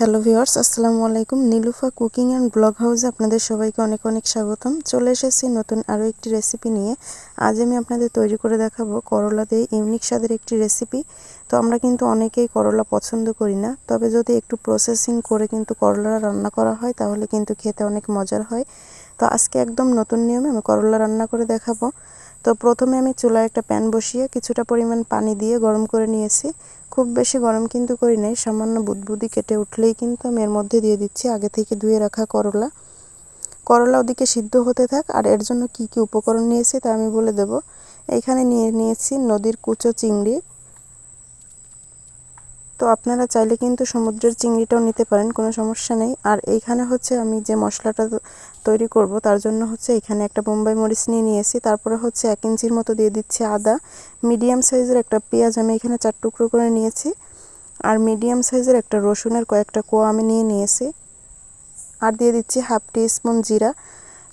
Hello viewers, আসসালামু আলাইকুম। Nilufa cooking and blog হাউসে আপনাদের সবাইকে অনেক অনেক স্বাগতম। চলে এসেছি নতুন আরও একটি রেসিপি নিয়ে। আজ আমি আপনাদের তৈরি করে দেখাবো করলা দিয়ে ইউনিক স্বাদের একটি রেসিপি। তো আমরা কিন্তু অনেকেই করলা পছন্দ করি না, তবে যদি একটু প্রসেসিং করে কিন্তু করলা রান্না করা হয়, তাহলে কিন্তু খেতে অনেক মজার হয়। তো আজকে একদম নতুন নিয়মে আমি করলা রান্না করে দেখাবো। তো প্রথমে আমি চুলায় একটা প্যান বসিয়ে কিছুটা পরিমাণ পানি দিয়ে গরম করে নিয়েছি। খুব বেশি গরম কিন্তু করি নাই, সামান্য বুদবুদি কেটে উঠলেই কিন্তু আমি এর মধ্যে দিয়ে দিচ্ছি। আগে থেকে ধুয়ে রাখা করলা। করলা ওদিকে সিদ্ধ হতে থাক, আর এর জন্য কি কি উপকরণ নিয়েছি তা আমি বলে দেব। এখানে নিয়ে নিয়েছি নদীর কুচো চিংড়ি তো আপনারা চাইলে কিন্তু সমুদ্রের চিংড়িটাও নিতে পারেন, কোনো সমস্যা নেই। আর এইখানে হচ্ছে আমি যে মশলাটা তৈরি করব, তার জন্য হচ্ছে এখানে একটা বোম্বাই মরিচ নিয়ে নিয়েছি। তারপরে হচ্ছে এক ইঞ্চির মতো দিয়ে দিচ্ছি আদা। মিডিয়াম সাইজের একটা পেঁয়াজ আমি এখানে চার টুকরো করে নিয়েছি। আর মিডিয়াম সাইজের একটা রসুনের কয়েকটা কোয়া আমি নিয়ে নিয়েছি। আর দিয়ে দিচ্ছি হাফ টি স্পুন জিরা।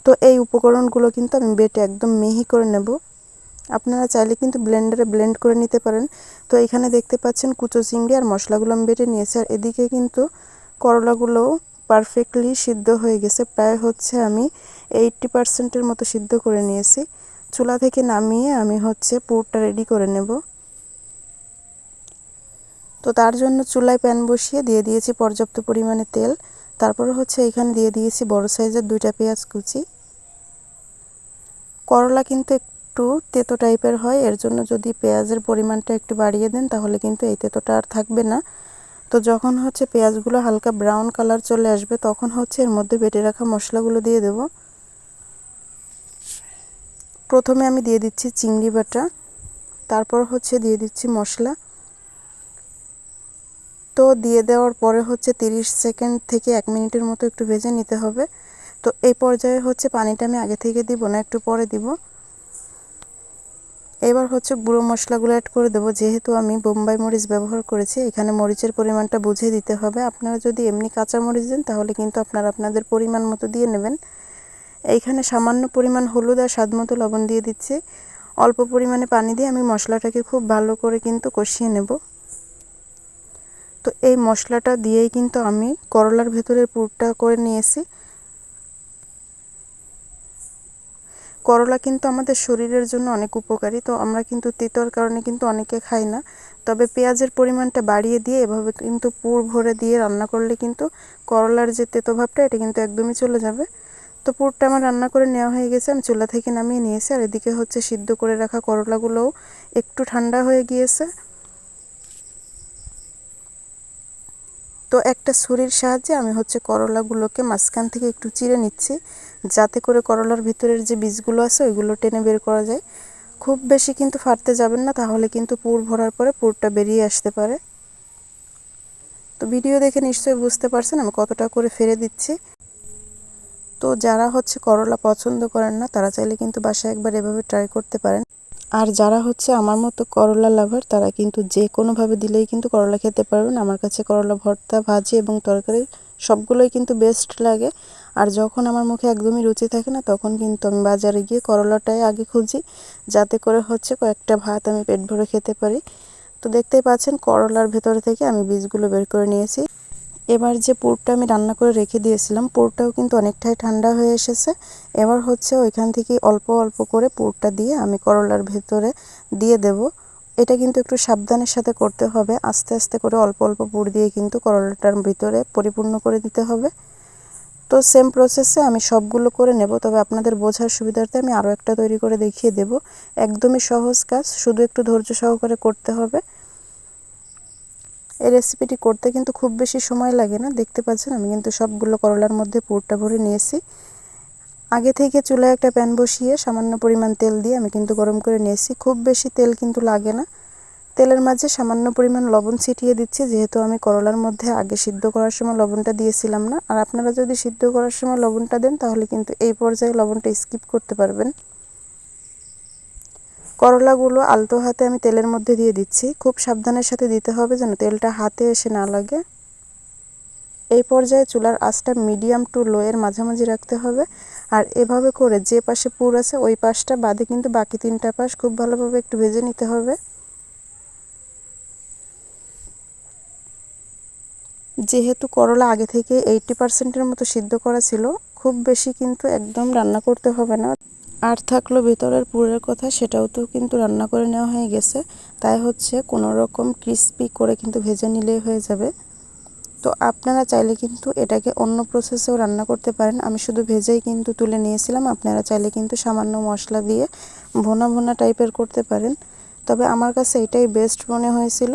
তো এই উপকরণগুলো কিন্তু আমি বেটে একদম মিহি করে নেব। আপনারা চাইলে কিন্তু ব্লেন্ডারে ব্লেন্ড করে নিতে পারেন। তো এখানে দেখতে পাচ্ছেন কুচো চিংড়ি আর মশলাগুলো আমি বেটে নিয়েছি। আর এদিকে কিন্তু করলাগুলো পারফেক্টলি সিদ্ধ হয়ে গেছে। প্রায় হচ্ছে আমি এইটটি পারসেন্টের মতো সিদ্ধ করে নিয়েছি। চুলা থেকে নামিয়ে আমি হচ্ছে পুরটা রেডি করে নেব। তো তার জন্য চুলায় প্যান বসিয়ে দিয়ে দিয়েছি পর্যাপ্ত পরিমাণে তেল। তারপরে হচ্ছে এখানে দিয়ে দিয়েছি বড় সাইজের দুইটা পেঁয়াজ কুচি। করলা কিন্তু একটু তেতো টাইপের হয়, এর জন্য যদি পেঁয়াজের পরিমাণটা একটু বাড়িয়ে দেন তাহলে কিন্তু এই তেতোটা আর থাকবে না। তো যখন হচ্ছে পেঁয়াজগুলো হালকা ব্রাউন কালার চলে আসবে, তখন হচ্ছে এর মধ্যে বেটে রাখা মশলাগুলো দিয়ে দেব। প্রথমে আমি দিয়ে দিচ্ছি চিংড়ি বাটা, তারপর হচ্ছে দিয়ে দিচ্ছি মশলা। তো দিয়ে দেওয়ার পরে হচ্ছে 30 সেকেন্ড থেকে এক মিনিটের মতো একটু ভেজে নিতে হবে। তো এই পর্যায়ে হচ্ছে পানিটা আমি আগে থেকে দিব না, একটু পরে দিব। এবার হচ্ছে গুঁড়ো মশলাগুলো অ্যাড করে দেবো। যেহেতু আমি বোম্বাই মরিচ ব্যবহার করেছি, এখানে মরিচের পরিমাণটা বুঝে দিতে হবে। আপনারা যদি এমনি কাঁচা মরিচ দেন, তাহলে কিন্তু আপনারা আপনাদের পরিমাণ মতো দিয়ে নেবেন। এইখানে সামান্য পরিমাণ হলুদ আর স্বাদ মতো লবণ দিয়ে দিচ্ছি। অল্প পরিমাণে পানি দিয়ে আমি মশলাটাকে খুব ভালো করে কিন্তু কষিয়ে নেব। তো এই মশলাটা দিয়েই কিন্তু আমি করলার ভেতরের পুরটা করে নিয়েছি। করলা কিন্তু আমাদের শরীরের জন্য অনেক উপকারী। তো আমরা কিন্তু তেতোর কারণে কিন্তু অনেকে খাই না। তবে পেঁয়াজের পরিমাণটা বাড়িয়ে দিয়ে এভাবে কিন্তু পুর ভরে দিয়ে রান্না করলে কিন্তু করলার যে তেতো ভাবটা, এটা কিন্তু একদমই চলে যাবে। তো পুরটা আমার রান্না করে নেওয়া হয়ে গেছে, আমি চুলা থেকে নামিয়ে নিয়েছি। আর এদিকে হচ্ছে সিদ্ধ করে রাখা করলাগুলোও একটু ঠান্ডা হয়ে গিয়েছে। তো একটা ছুরির সাহায্যে আমি হচ্ছে করলাগুলোকে মাঝখান থেকে একটু চিড়ে নিচ্ছি, যাতে করে করলার ভিতরের যে বীজগুলো আছে ওইগুলো টেনে বের করা যায়। খুব বেশি কিন্তু ফাটতে যাবেন না, তাহলে কিন্তু পুর ভরার পরে পুরটা বেরিয়ে আসতে পারে। তো ভিডিও দেখে নিশ্চয়ই বুঝতে পারছেন আমি কতটা করে ফেলে দিচ্ছি। তো যারা হচ্ছে করলা পছন্দ করেন না, তারা চাইলে কিন্তু বাসায় একবার এভাবে ট্রাই করতে পারেন। আর যারা হচ্ছে আমার মতো করলা লাভার, তারা কিন্তু যে কোনোভাবে দিলেই কিন্তু করলা খেতে পারবেন। আমার কাছে করলা, ভর্তা, ভাজি এবং তরকারি সবগুলোই কিন্তু বেস্ট লাগে। আর যখন আমার মুখে একদমই রুচি থাকে না, তখন কিন্তু আমি বাজারে গিয়ে করলাটাই আগে খুঁজি, যাতে করে হচ্ছে কয়েকটা ভাত আমি পেট ভরে খেতে পারি। তো দেখতেই পাচ্ছেন, করলার ভেতরে থেকে আমি বীজগুলো বের করে নিয়েছি। এবার যে পুরটা আমি রান্না করে রেখে দিয়েছিলাম, পুরটাও কিন্তু অনেকটাই ঠান্ডা হয়ে এসেছে। এবার হচ্ছে ওইখান থেকে অল্প অল্প করে পুরটা দিয়ে আমি করলার ভেতরে দিয়ে দেব। এটা কিন্তু একটু সাবধানের সাথে করতে হবে। আস্তে আস্তে করে অল্প অল্প পুর দিয়ে কিন্তু করলাটার ভিতরে পরিপূর্ণ করে দিতে হবে। তো সেম প্রসেসে আমি সবগুলো করে নেব। তবে আপনাদের বোঝার সুবিধার্থে আমি আরও একটা তৈরি করে দেখিয়ে দেব। একদমই সহজ কাজ, শুধু একটু ধৈর্য সহকারে করতে হবে। এই রেসিপিটি করতে কিন্তু খুব বেশি সময় লাগে না, দেখতে পাচ্ছেন? আমি কিন্তু সবগুলো করলার মধ্যে পুরটা ভরে নিয়েছি। আগে থেকে চুলায় একটা প্যান বসিয়ে সামান্য পরিমাণ তেল দিয়ে আমি কিন্তু গরম করে নিয়েছি। খুব বেশি তেল কিন্তু লাগে না। তেলের মাঝে সামান্য পরিমাণ লবণ ছিটিয়ে দিচ্ছি, যেহেতু আমি করলার মধ্যে আগে সিদ্ধ করার সময় লবণটা দিয়েছিলাম না। আর আপনারা যদি সিদ্ধ করার সময় লবণটা দেন, তাহলে কিন্তু এই পর্যায়ে লবণটা স্কিপ করতে পারবেন। করলাগুলো আলতো হাতে আমি তেলের মধ্যে দিয়ে দিচ্ছি। খুব সাবধানের সাথে দিতে হবে যেন তেলটা হাতে এসে না লাগে। এই পর্যায়ে চুলার আঁচটা মিডিয়াম টু লো এর মাঝামাঝি রাখতে হবে। আর এভাবে করে যে পাশে পুর আছে, ওই পাশটা বাদে কিন্তু বাকি তিনটা পাশ খুব ভালোভাবে একটু ভেজে নিতে হবে। যেহেতু করলা আগে থেকে এইটি পার্সেন্টের মতো সিদ্ধ করা ছিল, খুব বেশি কিন্তু একদম রান্না করতে হবে না। আর থাকল ভেতরের পুরের কথা, সেটাও তো কিন্তু রান্না করে নেওয়া হয়ে গেছে। তাই হচ্ছে কোনো রকম ক্রিস্পি করে কিন্তু ভেজে নিলেই হয়ে যাবে। তো আপনারা চাইলে কিন্তু এটাকে অন্য প্রসেসেও রান্না করতে পারেন। আমি শুধু ভেজেই কিন্তু তুলে নিয়েছিলাম। আপনারা চাইলে কিন্তু সামান্য মশলা দিয়ে ভোনা ভোনা টাইপের করতে পারেন। তবে আমার কাছে এটাই বেস্ট মনে হয়েছিল।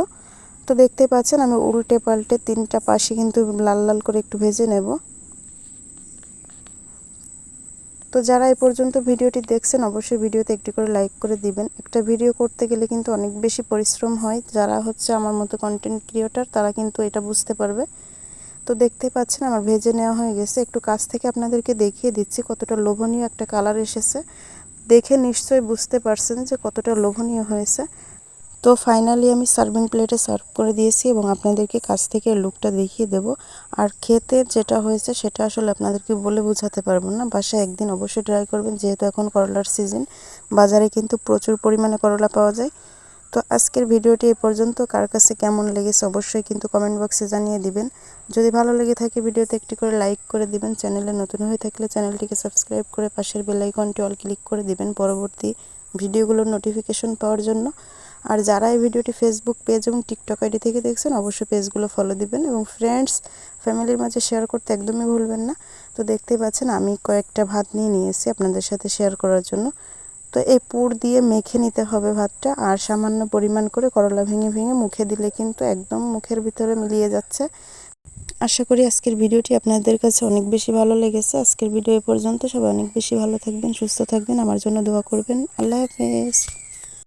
তো দেখতে পাচ্ছেন আমি উল্টে পাল্টে তিনটা পাশে কিন্তু লাল লাল করে একটু ভেজে নেব। তো যারা এই পর্যন্ত ভিডিওটি দেখছেন, অবশ্যই ভিডিওতে একটি করে লাইক করে দিবেন। একটা ভিডিও করতে গেলে কিন্তু অনেক বেশি পরিশ্রম হয়। যারা হচ্ছে আমার মতো কন্টেন্ট ক্রিয়েটার তারা কিন্তু এটা বুঝতে পারবে। তো দেখতে পাচ্ছেন, আমার ভেজে নেওয়া হয়ে গেছে। একটু কাছ থেকে আপনাদেরকে দেখিয়ে দিচ্ছি কতটা লোভনীয় একটা কালার এসেছে। দেখে নিশ্চয়ই বুঝতে পারছেন যে কতটা লোভনীয় হয়েছে। তো ফাইনালি আমি সার্ভিং প্লেটে সার্ভ করে দিয়েছি এবং আপনাদেরকে কাছ থেকে লুকটা দেখিয়ে দেব। আর খেতে যেটা হয়েছে সেটা আসলে আপনাদেরকে বলে বোঝাতে পারব না। বাসায় একদিন অবশ্যই ট্রাই করবেন, যেহেতু এখন করলার সিজন বাজারে কিন্তু প্রচুর পরিমাণে করলা পাওয়া যায়। তো আজকের ভিডিওটি এ পর্যন্ত। কার কাছে কেমন লেগেছে অবশ্যই কিন্তু কমেন্ট বক্সে জানিয়ে দিবেন। যদি ভালো লেগে থাকে ভিডিওতে একটি করে লাইক করে দিবেন। চ্যানেলে নতুন হয়ে থাকলে চ্যানেলটিকে সাবস্ক্রাইব করে পাশের বেল আইকনটি অল ক্লিক করে দিবেন। পরবর্তী ভিডিওগুলোর নোটিফিকেশন পাওয়ার জন্য। আর যারা এই ভিডিওটি ফেসবুক পেজ এবং টিকটক আইডি থেকে দেখছেন, অবশ্যই পেজগুলো ফলো দিবেন এবং ফ্রেন্ডস ফ্যামিলির মাঝে শেয়ার করতে একদমই ভুলবেন না। তো দেখতেই পাচ্ছেন, আমি কয়েকটা ভাত নিয়ে নিয়েছি আপনাদের সাথে শেয়ার করার জন্য। তো এই পুর দিয়ে মেখে নিতে হবে ভাতটা, আর সামান্য পরিমাণ করে করলা ভেঙে ভেঙে মুখে দিলে কিন্তু একদম মুখের ভিতরে মিলিয়ে যাচ্ছে। আশা করি আজকের ভিডিওটি আপনাদের কাছে অনেক বেশি ভালো লেগেছে। আজকের ভিডিও এ পর্যন্ত সবাই অনেক বেশি ভালো থাকবেন, সুস্থ থাকবেন। আমার জন্য দোয়া করবেন। আল্লাহ হাফেজ।